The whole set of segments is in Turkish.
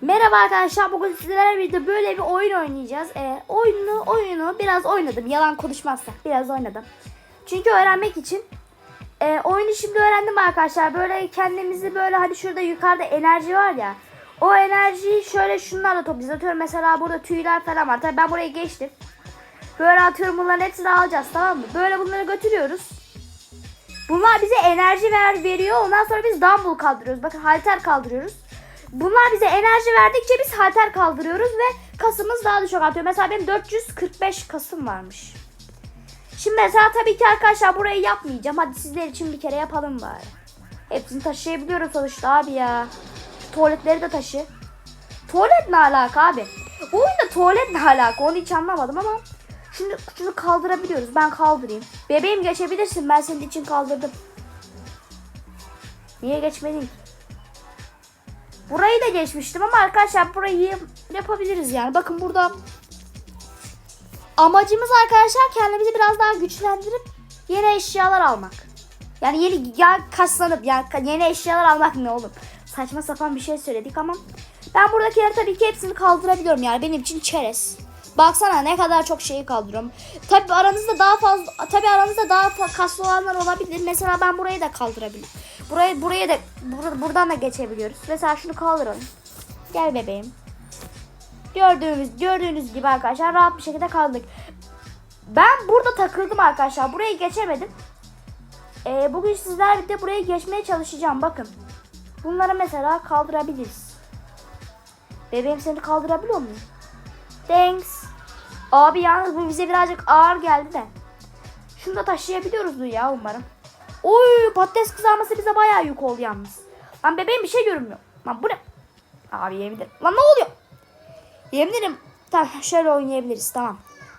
Merhaba arkadaşlar bugün sizlerle birlikte böyle bir oyun oynayacağız. Ee, oyunu oyunu biraz oynadım yalan konuşmazsak biraz oynadım. Çünkü öğrenmek için e, oyunu şimdi öğrendim arkadaşlar. Böyle kendimizi böyle hani şurada yukarıda enerji var ya. O enerjiyi şöyle şunlarla toplayacağız. Atıyorum mesela burada tüyler falan var. Tabii ben buraya geçtim. Böyle atıyorum bunların hepsini alacağız tamam mı? Böyle bunları götürüyoruz. Bunlar bize enerji ver, veriyor. Ondan sonra biz dumbbell kaldırıyoruz. Bakın halter kaldırıyoruz. Bunlar bize enerji verdikçe biz halter kaldırıyoruz ve kasımız daha da çok artıyor. Mesela benim 445 kasım varmış. Şimdi mesela tabii ki arkadaşlar burayı yapmayacağım. Hadi sizler için bir kere yapalım bari. Hepsini taşıyabiliyoruz sonuçta abi ya. Tuvaletleri de taşı. Tuvalet ne alaka abi? Bu oyunda tuvalet ne alaka onu hiç anlamadım ama. Şimdi şunu kaldırabiliyoruz. Ben kaldırayım. Bebeğim geçebilirsin. Ben senin için kaldırdım. Niye geçmedin ki? Burayı da geçmiştim ama arkadaşlar burayı yapabiliriz yani. Bakın burada amacımız arkadaşlar kendimizi biraz daha güçlendirip yeni eşyalar almak. Yani yeni ya kaslanıp yani yeni eşyalar almak ne oğlum? Saçma sapan bir şey söyledik ama ben buradakileri tabii ki hepsini kaldırabiliyorum yani benim için çerez. Baksana ne kadar çok şeyi kaldırıyorum. Tabii aranızda daha fazla tabii aranızda daha kaslı olanlar olabilir. Mesela ben burayı da kaldırabilirim. Burayı buraya da bur- buradan da geçebiliyoruz. Mesela şunu kaldıralım. Gel bebeğim. Gördüğünüz gördüğünüz gibi arkadaşlar rahat bir şekilde kaldık. Ben burada takıldım arkadaşlar. Burayı geçemedim. Ee, bugün sizler de buraya geçmeye çalışacağım. Bakın. Bunları mesela kaldırabiliriz. Bebeğim seni kaldırabiliyor muyum? Thanks. Abi yalnız bu bize birazcık ağır geldi de. Şunu da taşıyabiliyoruz ya umarım. Oy patates kızarması bize bayağı yük oldu yalnız. Lan bebeğim bir şey görünmüyor. Lan bu ne? Abi yemin. Lan ne oluyor? Yemin ederim. Tamam şöyle oynayabiliriz tamam.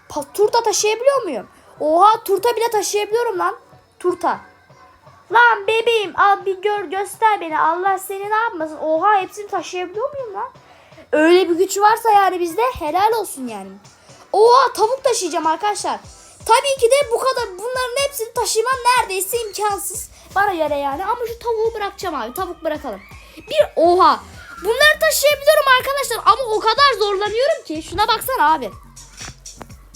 Pa- turta taşıyabiliyor muyum? Oha turta bile taşıyabiliyorum lan. Turta. Lan bebeğim al bir gör göster beni. Allah seni ne yapmasın. Oha hepsini taşıyabiliyor muyum lan? Öyle bir güç varsa yani bizde helal olsun yani. Oha tavuk taşıyacağım arkadaşlar. Tabii ki de bu kadar bunların hepsini taşımam neredeyse imkansız. Bana göre yani ama şu tavuğu bırakacağım abi. Tavuk bırakalım. Bir oha. Bunları taşıyabiliyorum arkadaşlar ama o kadar zorlanıyorum ki. Şuna baksana abi.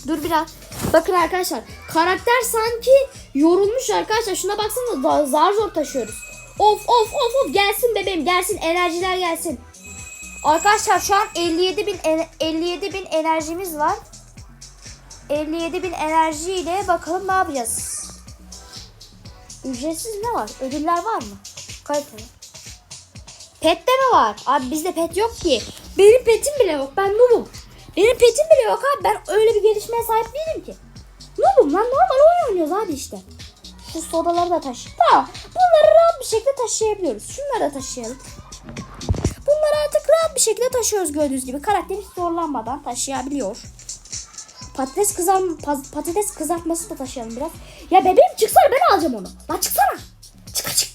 Dur biraz. Bakın arkadaşlar karakter sanki yorulmuş arkadaşlar. Şuna baksana da- zar zor taşıyoruz. Of of of of gelsin bebeğim gelsin enerjiler gelsin. Arkadaşlar şu an 57 bin 57 bin enerjimiz var. 57 bin enerji ile bakalım ne yapacağız. Ücretsiz ne var? Ödüller var mı? Kaliteli. Pet de mi var? Abi bizde pet yok ki. Benim petim bile yok. Ben noobum. Benim petim bile yok abi. Ben öyle bir gelişmeye sahip değilim ki. Noobum lan normal oyun oynuyoruz abi işte. Şu sodaları da taşı. Tamam. Bunları rahat bir şekilde taşıyabiliyoruz. Şunları da taşıyalım. Bunları artık rahat bir şekilde taşıyoruz gördüğünüz gibi. Karakter hiç zorlanmadan taşıyabiliyor. Patates kızar patates kızartması da taşıyalım biraz. Ya bebeğim çıksana ben alacağım onu. Lan çıksana. Çık çık.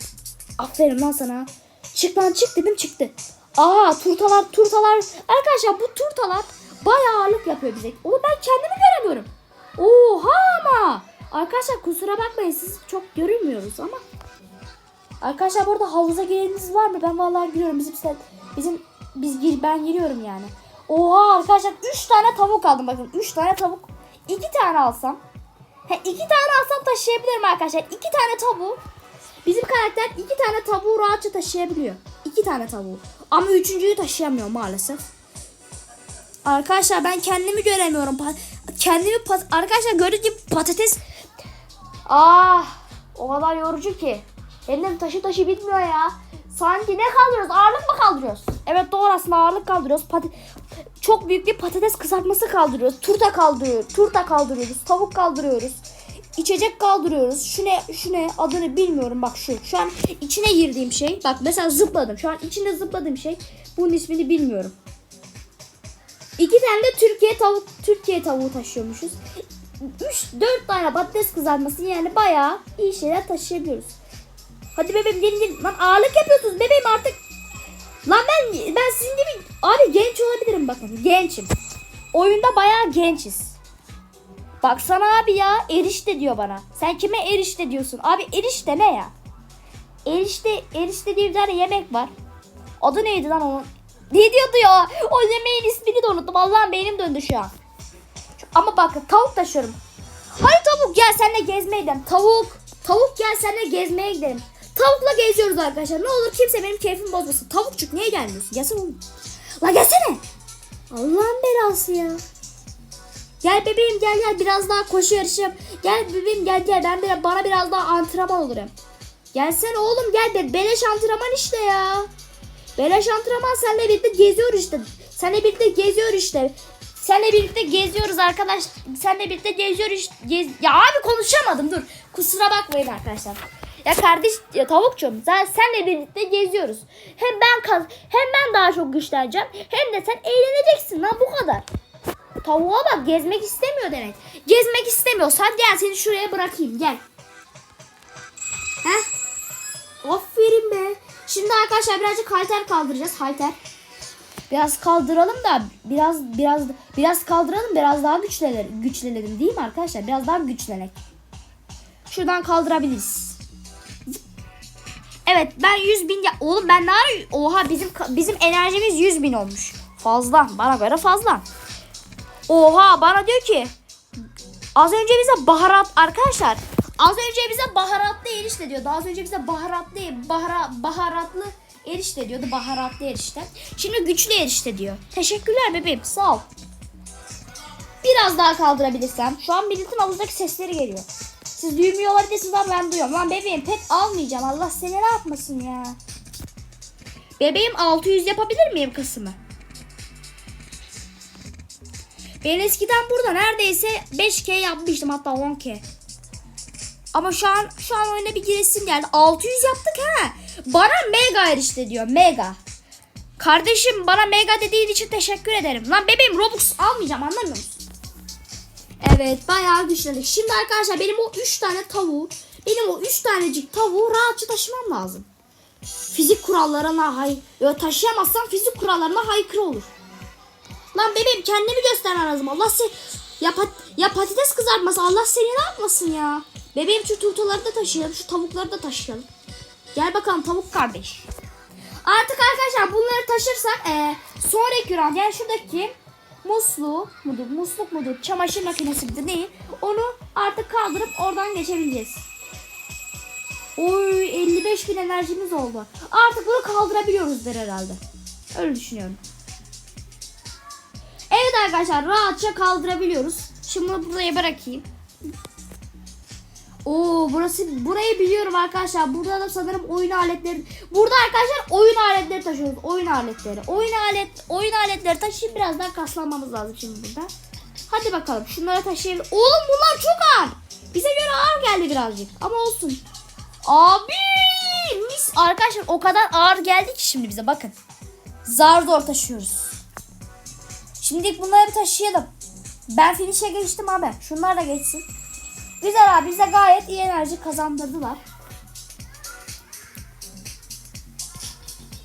Aferin lan sana. Çık lan çık dedim çıktı. Aa turtalar turtalar. Arkadaşlar bu turtalar bayağı ağırlık yapıyor bize. Oğlum ben kendimi göremiyorum. Oha ama. Arkadaşlar kusura bakmayın siz çok görünmüyoruz ama. Arkadaşlar burada havuza gireniniz var mı? Ben vallahi giriyorum. Bizim bizim biz gir ben giriyorum yani. Oha arkadaşlar 3 tane tavuk aldım bakın. 3 tane tavuk. 2 tane alsam. He 2 tane alsam taşıyabilirim arkadaşlar. 2 tane tavuğu. Bizim karakter 2 tane tavuğu rahatça taşıyabiliyor. 2 tane tavuğu. Ama üçüncüyü taşıyamıyor maalesef. Arkadaşlar ben kendimi göremiyorum. Kendimi arkadaşlar gördüğünüz gibi patates Ah o kadar yorucu ki. Elim taşı taşı bitmiyor ya. Sanki ne kaldırıyoruz? Ağırlık mı kaldırıyoruz? Evet doğru aslında ağırlık kaldırıyoruz. Pat- çok büyük bir patates kızartması kaldırıyoruz. Turta kaldırıyoruz. Turta kaldırıyoruz. Tavuk kaldırıyoruz. İçecek kaldırıyoruz. Şu ne, şu ne adını bilmiyorum bak şu. Şu an içine girdiğim şey. Bak mesela zıpladım. Şu an içinde zıpladığım şey. Bunun ismini bilmiyorum. İki tane de Türkiye tavuk Türkiye tavuğu taşıyormuşuz. 3 4 tane patates kızartması yani bayağı iyi şeyler taşıyabiliyoruz. Hadi bebeğim gelin gelin. Lan ağırlık yapıyorsunuz bebeğim artık. Lan ben ben sizin gibi abi genç olabilirim bakın. Gençim. Oyunda bayağı gençiz. Baksana abi ya erişte diyor bana. Sen kime erişte diyorsun? Abi erişte ne ya? Erişte erişte diye bir tane yemek var. Adı neydi lan onun? Ne diyordu ya? O yemeğin ismini de unuttum. Allah'ım beynim döndü şu an. Ama bakın tavuk taşıyorum. Hadi tavuk gel seninle gezmeye gidelim. Tavuk. Tavuk gel seninle gezmeye gidelim. Tavukla geziyoruz arkadaşlar. Ne olur kimse benim keyfimi bozmasın. Tavukçuk niye gelmiyorsun? Gelsene oğlum. La gelsene. Allah'ın belası ya. Gel bebeğim gel gel biraz daha koşu yarışı yap. Gel bebeğim gel gel ben biraz, bana biraz daha antrenman olurum. Gelsene oğlum gel be beleş antrenman işte ya. Beleş antrenman seninle birlikte geziyoruz işte. Seninle birlikte geziyoruz işte. Seninle birlikte geziyoruz arkadaş. Seninle birlikte geziyoruz. Gez... Ya abi konuşamadım dur. Kusura bakmayın arkadaşlar. Ya kardeş ya tavukçum sen senle birlikte geziyoruz. Hem ben kaz hem ben daha çok güçleneceğim hem de sen eğleneceksin lan bu kadar. Tavuğa bak gezmek istemiyor demek. Gezmek istemiyorsan gel seni şuraya bırakayım gel. Heh. Aferin be. Şimdi arkadaşlar birazcık halter kaldıracağız. Halter. Biraz kaldıralım da biraz biraz biraz kaldıralım biraz daha güçlenelim. Güçlenelim değil mi arkadaşlar? Biraz daha güçlenek. Şuradan kaldırabiliriz. Evet ben 100 bin ya oğlum ben ara oha bizim bizim enerjimiz 100 bin olmuş. Fazla bana göre fazla. Oha bana diyor ki az önce bize baharat arkadaşlar az önce bize baharatlı erişte diyordu. Az önce bize baharatlı bahara, baharatlı erişte diyordu. Baharatlı erişte. Şimdi güçlü erişte diyor. Teşekkürler bebeğim sağ ol. Biraz daha kaldırabilirsem. Şu an milletin havuzdaki sesleri geliyor. Siz duymuyor olabilirsiniz ama ben duyuyorum. Lan bebeğim pet almayacağım. Allah seni ne yapmasın ya. Bebeğim 600 yapabilir miyim kısmı? Ben eskiden burada neredeyse 5K yapmıştım hatta 10K. Ama şu an şu an oyuna bir giresim geldi. 600 yaptık ha. Bana mega erişte diyor. Mega. Kardeşim bana mega dediğin için teşekkür ederim. Lan bebeğim Robux almayacağım anlamıyor musun? Evet bayağı güçlendik. Şimdi arkadaşlar benim o 3 tane tavuğu benim o 3 tanecik tavuğu rahatça taşımam lazım. Fizik kurallarına hay Yo, taşıyamazsam fizik kurallarına haykırı olur. Lan bebeğim kendimi göstermen lazım. Allah seni ya, pat, ya patates kızartması Allah seni ne yapmasın ya. Bebeğim şu turtaları da taşıyalım. Şu tavukları da taşıyalım. Gel bakalım tavuk kardeş. Artık arkadaşlar bunları taşırsak e, sonraki round yani şuradaki muslu mudur, musluk mudur, çamaşır makinesi midir neyi onu artık kaldırıp oradan geçebileceğiz. Oy 55 bin enerjimiz oldu. Artık bunu kaldırabiliyoruzdur herhalde. Öyle düşünüyorum. Evet arkadaşlar rahatça kaldırabiliyoruz. Şimdi bunu buraya bırakayım. Oo burası burayı biliyorum arkadaşlar. Burada da sanırım oyun aletleri. Burada arkadaşlar oyun aletleri taşıyoruz. Oyun aletleri. Oyun alet oyun aletleri taşıyıp biraz daha kaslanmamız lazım şimdi burada. Hadi bakalım şunları taşıyabilir. Oğlum bunlar çok ağır. Bize göre ağır geldi birazcık ama olsun. Abi mis arkadaşlar o kadar ağır geldi ki şimdi bize bakın. Zar zor taşıyoruz. Şimdi bunları taşıyalım. Ben finish'e geçtim abi. Şunlar da geçsin. Güzel abi bize gayet iyi enerji kazandırdılar.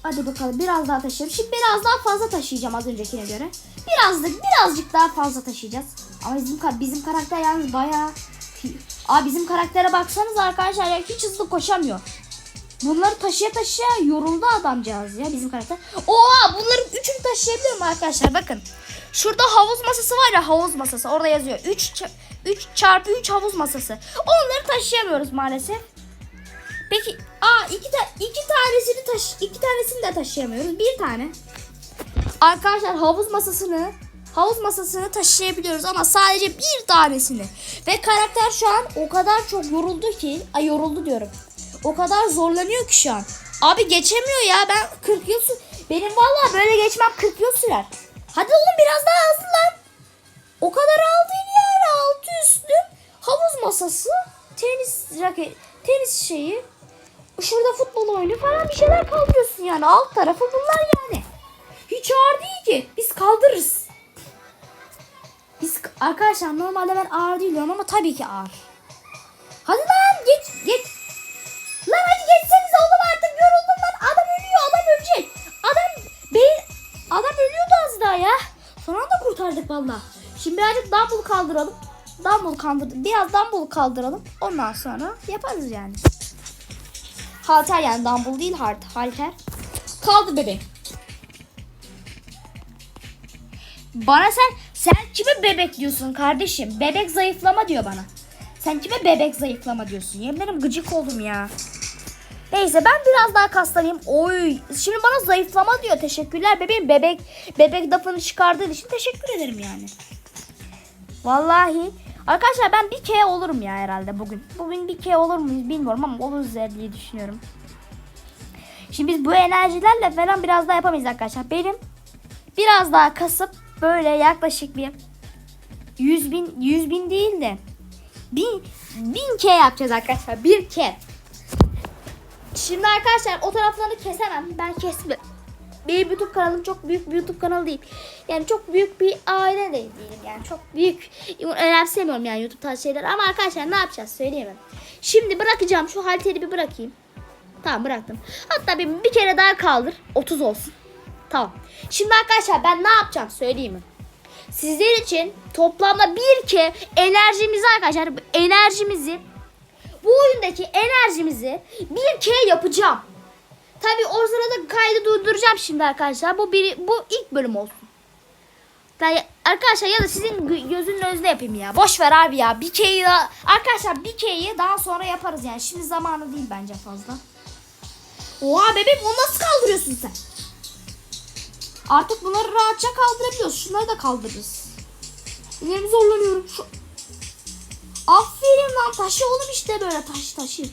Hadi bakalım biraz daha taşıyalım. Şimdi biraz daha fazla taşıyacağım az öncekine göre. Birazcık birazcık daha fazla taşıyacağız. Ama bizim bizim karakter yalnız bayağı Aa bizim karaktere baksanız arkadaşlar ya hiç hızlı koşamıyor. Bunları taşıya taşıya yoruldu adamcağız ya bizim karakter. Oha bunların üçünü taşıyabiliyorum arkadaşlar bakın. Şurada havuz masası var ya havuz masası orada yazıyor. 3 3 çarpı 3 havuz masası. Onları taşıyamıyoruz maalesef. Peki aa iki, ta iki tanesini taş iki tanesini de taşıyamıyoruz. Bir tane. Arkadaşlar havuz masasını havuz masasını taşıyabiliyoruz ama sadece bir tanesini. Ve karakter şu an o kadar çok yoruldu ki, ay yoruldu diyorum. O kadar zorlanıyor ki şu an. Abi geçemiyor ya ben 40 yıl sü- benim vallahi böyle geçmem 40 yıl sürer. Hadi oğlum biraz daha hızlı lan. O kadar aldın yani altı üstü havuz masası, tenis raket, tenis şeyi. Şurada futbol oyunu falan bir şeyler kaldırıyorsun yani. Alt tarafı bunlar yani. Hiç ağır değil ki. Biz kaldırırız. Biz arkadaşlar normalde ben ağır değil diyorum ama tabii ki ağır. Hadi lan geç geç. Lan hadi geçseniz oğlum artık yoruldum lan. Adam ölüyor adam ölecek. Adam beyin adam ölüyordu az daha ya. Son anda kurtardık valla. Şimdi birazcık dumbbell kaldıralım. Dumbbell kaldırdık. Biraz dumbbell kaldıralım. Ondan sonra yaparız yani. Halter yani dumbbell değil hard halter. Kaldı bebeğim. Bana sen sen kime bebek diyorsun kardeşim? Bebek zayıflama diyor bana. Sen kime bebek zayıflama diyorsun? Yemin ederim gıcık oldum ya. Neyse ben biraz daha kaslanayım. Oy şimdi bana zayıflama diyor. Teşekkürler bebeğim. Bebek bebek lafını çıkardığın için teşekkür ederim yani. Vallahi arkadaşlar ben bir K olurum ya herhalde bugün. Bugün bir K olur muyuz bilmiyorum ama oluruz diye düşünüyorum. Şimdi biz bu enerjilerle falan biraz daha yapamayız arkadaşlar. Benim biraz daha kasıp böyle yaklaşık bir 100 bin, 100 bin değil de 1000, 1000 K yapacağız arkadaşlar. 1 K. Şimdi arkadaşlar o taraflarını kesemem. Ben kesme. Benim YouTube kanalım çok büyük bir YouTube kanalı değil. Yani çok büyük bir aile de değilim. Yani çok büyük önemsemiyorum yani YouTube tarzı şeyler. Ama arkadaşlar ne yapacağız söyleyemem. Şimdi bırakacağım şu halteri bir bırakayım. Tamam bıraktım. Hatta bir, bir kere daha kaldır. 30 olsun. Tamam. Şimdi arkadaşlar ben ne yapacağım söyleyeyim mi? Sizler için toplamda bir ke enerjimizi arkadaşlar enerjimizi bu oyundaki enerjimizi bir ke yapacağım. Tabi o kaydı durduracağım şimdi arkadaşlar. Bu bir bu ilk bölüm olsun. Yani arkadaşlar ya da sizin gö- gözünün önünde yapayım ya. Boş ver abi ya. Bir K'yi daha- arkadaşlar bir K'yi daha sonra yaparız yani. Şimdi zamanı değil bence fazla. Oha bebeğim onu nasıl kaldırıyorsun sen? Artık bunları rahatça kaldırabiliyoruz. Şunları da kaldırırız. Ellerimi zorlanıyorum. Şu... Aferin lan taşı oğlum işte böyle taş taşı.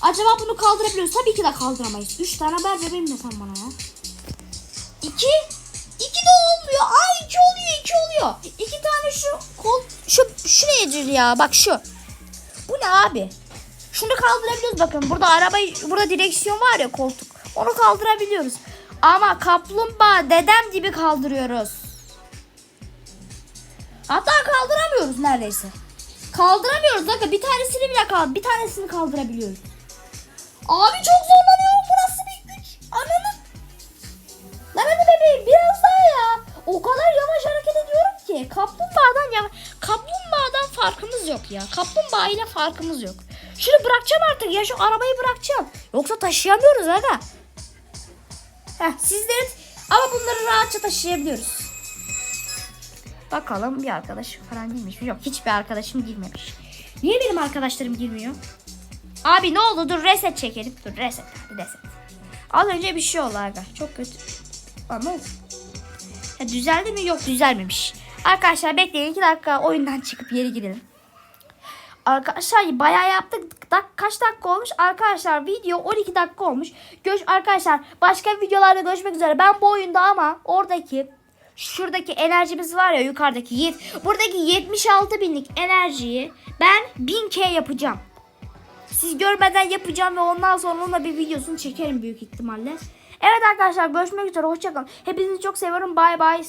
Acaba bunu kaldırabiliyoruz? Tabii ki de kaldıramayız. Üç tane ver bebeğim de sen bana ya. İki. İki de olmuyor. Ay iki oluyor iki oluyor. İki tane şu kol şu şu nedir ya bak şu. Bu ne abi? Şunu kaldırabiliyoruz bakın. Burada arabayı burada direksiyon var ya koltuk. Onu kaldırabiliyoruz. Ama kaplumbağa dedem gibi kaldırıyoruz. Hatta kaldıramıyoruz neredeyse. Kaldıramıyoruz. Bakın bir tanesini bile kaldı. Bir tanesini kaldırabiliyoruz. Abi çok zorlanıyorum. Bu nasıl bir güç? Ananı. Lan hadi bebeğim biraz daha ya. O kadar yavaş hareket ediyorum ki. Kaplumbağadan ya kaplumbağadan farkımız yok ya. Kaplumbağa ile farkımız yok. Şunu bırakacağım artık ya şu arabayı bırakacağım. Yoksa taşıyamıyoruz aga. Heh, sizlerin ama bunları rahatça taşıyabiliyoruz. Bakalım bir arkadaş falan girmiş mi? Yok hiçbir arkadaşım girmemiş. Niye benim arkadaşlarım girmiyor? Abi ne oldu? Dur reset çekelim. Dur reset. Reset. Az önce bir şey oldu aga. Çok kötü. Ama ya düzeldi mi? Yok düzelmemiş. Arkadaşlar bekleyin 2 dakika oyundan çıkıp geri girelim. Arkadaşlar bayağı yaptık. Dak kaç dakika olmuş? Arkadaşlar video 12 dakika olmuş. Görüş arkadaşlar başka videolarda görüşmek üzere. Ben bu oyunda ama oradaki şuradaki enerjimiz var ya yukarıdaki yet, buradaki 76 binlik enerjiyi ben 1000k yapacağım. Siz görmeden yapacağım ve ondan sonra onunla bir videosunu çekerim büyük ihtimalle. Evet arkadaşlar görüşmek üzere hoşçakalın. Hepinizi çok seviyorum. Bay bay.